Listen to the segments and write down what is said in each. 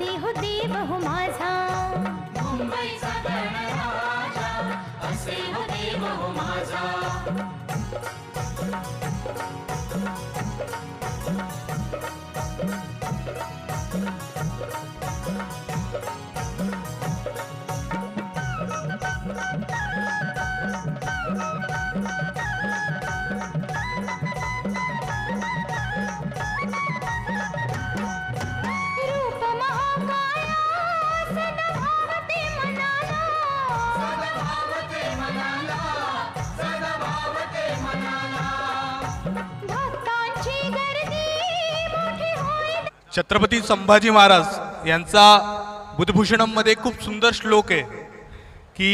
असे हो देव हो माझा. मुंबईचा गणराजा असे हो देव हो माझा. छत्रपती संभाजी महाराज यांचा बुधभूषणमध्ये खूप सुंदर श्लोक आहे की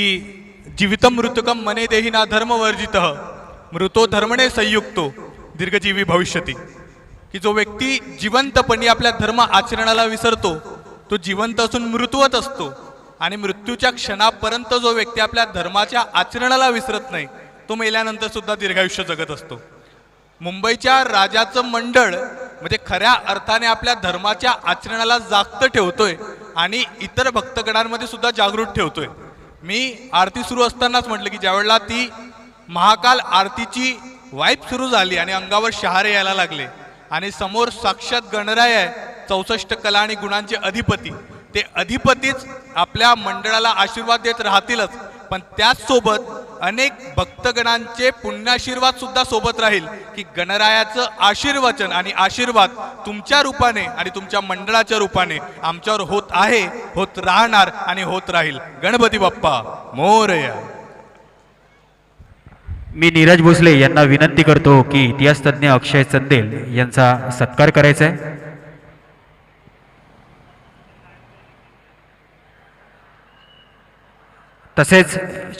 जीवितम मृतकम मने देहिना धर्म वर्जित मृतो धर्मणे संयुक्तो दीर्घजीवी भविष्यती. की जो व्यक्ती जिवंतपणी आपल्या धर्म आचरणाला विसरतो तो जिवंत असून मृत्यूवत असतो आणि मृत्यूच्या क्षणापर्यंत जो व्यक्ती आपल्या धर्माच्या आचरणाला विसरत नाही तो मेल्यानंतर सुद्धा दीर्घायुष्य जगत असतो. मुंबईच्या राजाचं मंडळ म्हणजे खऱ्या अर्थाने आपल्या धर्माच्या आचरणाला जागत ठेवतोय आणि इतर भक्तगणांमध्ये सुद्धा जागृत ठेवतोय. मी आरती सुरू असतानाच म्हटलं की ज्यावेळेला ती महाकाल आरतीची वाईप सुरू झाली आणि अंगावर शहारे यायला लागले आणि समोर साक्षात गणराय आहे चौसष्ट कला आणि गुणांचे अधिपती ते अधिपतीच आपल्या मंडळाला आशीर्वाद देत राहतीलच. पण त्याचसोबत अनेक भक्तगणांचे पुण्याशीर्वाद सुद्धा सोबत राहील की गणरायाचं आशीर्वचन आणि आशीर्वाद तुमच्या रूपाने आणि तुमच्या मंडळाच्या रूपाने आमच्यावर होत आहे होत राहणार आणि होत राहील. गणपती बाप्पा मोरया. मी नीरज भोसले यांना विनंती करतो की इतिहास तज्ज्ञ अक्षय चंदेल यांचा सत्कार करायचा आहे. तसेच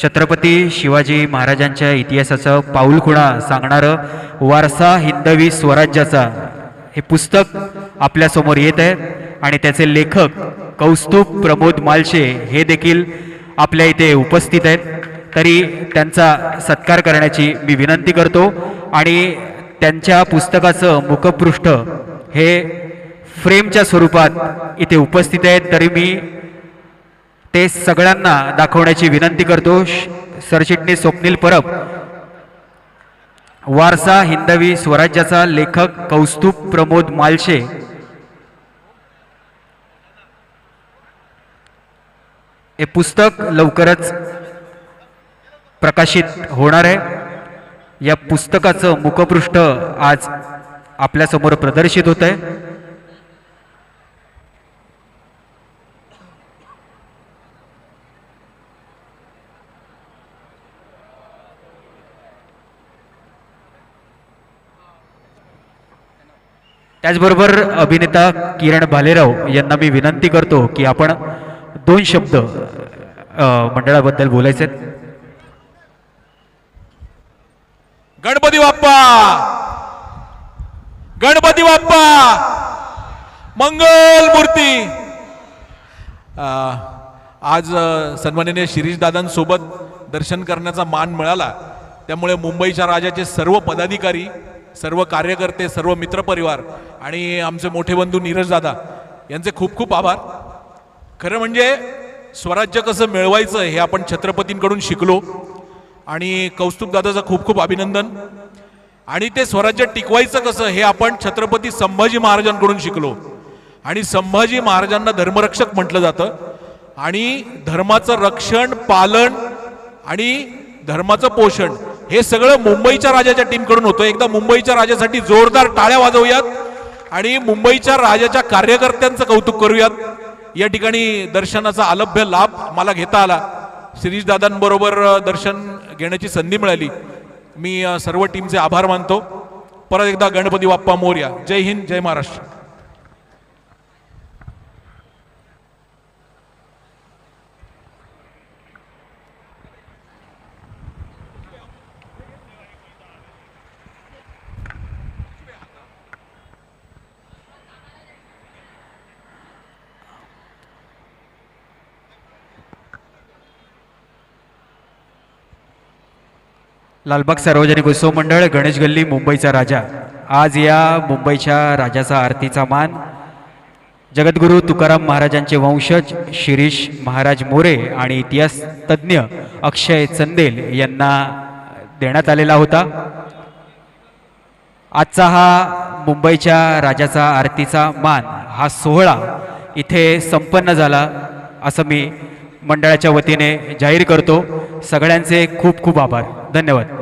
छत्रपती शिवाजी महाराजांच्या इतिहासाचं पाऊलखुणा सांगणारं वारसा हिंदवी स्वराज्याचा हे पुस्तक आपल्यासमोर येत आहे आणि त्याचे लेखक कौस्तुभ प्रमोद मालशे हे देखील आपल्या इथे उपस्थित आहेत. तरी त्यांचा सत्कार करण्याची मी विनंती करतो आणि त्यांच्या पुस्तकाचं मुखपृष्ठ हे फ्रेमच्या स्वरूपात इथे उपस्थित आहेत. तरी मी ते सगळ्यांना दाखवण्याची विनंती करतो. सरचिटणीस स्वप्नील परब. वारसा हिंदवी स्वराज्याचा लेखक कौस्तुभ प्रमोद मालशे. हे पुस्तक लवकरच प्रकाशित होणार आहे. या पुस्तकाचं मुखपृष्ठ आज आपल्यासमोर प्रदर्शित होत आहे त्याचबरोबर अभिनेता किरण भालेराव यांना मी विनंती करतो की आपण दोन शब्द मंडळाबद्दल बोलायचे गणपती बाप्पा! गणपती बाप्पा! मंगल मूर्ती! अं, आज सन्माननीय शिरीष दादांसोबत दर्शन करण्याचा मान मिळाला. त्यामुळे मुंबईच्या राजाचे सर्व पदाधिकारी सर्व कार्यकर्ते सर्व मित्रपरिवार आणि आमचे मोठे बंधू नीरज दादा यांचे खूप खूप आभार. खरं म्हणजे स्वराज्य कसं मिळवायचं हे आपण छत्रपतींकडून शिकलो आणि कौस्तुभ दादाचं खूप खूप अभिनंदन. आणि ते स्वराज्य टिकवायचं कसं हे आपण छत्रपती संभाजी महाराजांकडून शिकलो. आणि संभाजी महाराजांना धर्मरक्षक म्हटलं जातं. आणि धर्माचं रक्षण पालन आणि धर्माचं पोषण हे सगळं मुंबईच्या राजाच्या टीमकडून होतं. एकदा मुंबईच्या राजासाठी जोरदार टाळ्या वाजवूयात आणि मुंबईच्या राजाच्या कार्यकर्त्यांचं कौतुक करूयात. या ठिकाणी दर्शनाचा अलभ्य लाभ मला घेता आला. शिरीष दादांबरोबर दर्शन घेण्याची संधी मिळाली. मी सर्व टीमचे आभार मानतो. परत एकदा गणपती बाप्पा मोर्या. जय हिंद जय महाराष्ट्र. लालबाग सार्वजनिक उत्सव मंडळ गणेश गल्ली मुंबईचा राजा. आज या मुंबईच्या राजाचा आरतीचा मान. जगद्गुरू तुकाराम महाराजांचे वंशज शिरीष महाराज मोरे आणि इतिहास तज्ज्ञ अक्षय चंदेल यांना देण्यात आलेला होता. आजचा हा मुंबईच्या राजाचा आरतीचा मान हा सोहळा इथे संपन्न झाला असं मी मंडळाच्या वतीने जाहीर करतो. सगळ्यांचे खूप खूप आभार. धन्यवाद.